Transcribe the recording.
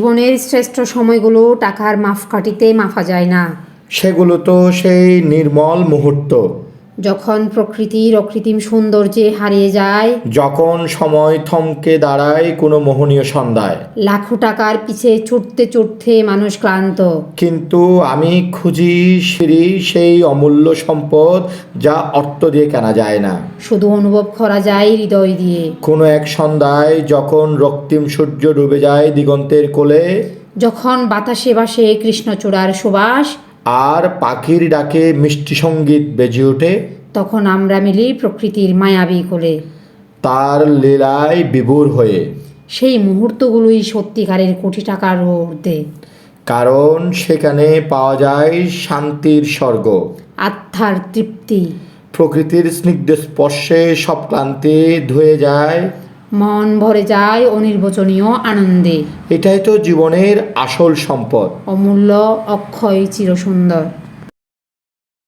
জীবনের শ্রেষ্ঠ সময়গুলো টাকার মাপকাঠিতে মাফা যায় না। সেগুলো তো সেই নির্মল মুহূর্ত। যখন প্রকৃতির অকৃত্রিম সৌন্দর্যে হারিয়ে যায় যখন সময় থমকে দাঁড়ায় কোনো মোহনীয় সন্ধ্যায়। লাখো টাকার পিছে ছুটতে ছুটতে মানুষ ক্লান্ত। কিন্তু আমি খুঁজি সিঁড়ি সেই অমূল্য সম্পদ যা অর্থ দিয়ে কেনা যায় না। শুধু অনুভব করা যায় হৃদয় দিয়ে। কোনো এক সন্ধ্যায় যখন রক্তিম সূর্য ডুবে যায় দিগন্তের কোলে যখন বাতাসে বাসে কৃষ্ণচূড়ার সুবাস আর পাখির ডাকে মিষ্টি সংগীত বেজে ওঠে। তখন আমরা মিলি প্রকৃতির মায়াবী কোলে। তার লীলায় বিভোর হয়ে। সেই মুহূর্তগুলোই সত্যিকারের কোটি টাকার ঊর্ধ্বে। কারণ সেখানে পাওয়া যায় শান্তির স্বর্গ। আত্মার তৃপ্তি। প্রকৃতির স্নিগ্ধ স্পর্শে সব ক্লান্তি ধুয়ে যায়। মন ভরে যায় অনির্বচনীয় আনন্দে। এটাই তো জীবনের আসল সম্পদ। অমূল্য অক্ষয় চিরসুন্দর।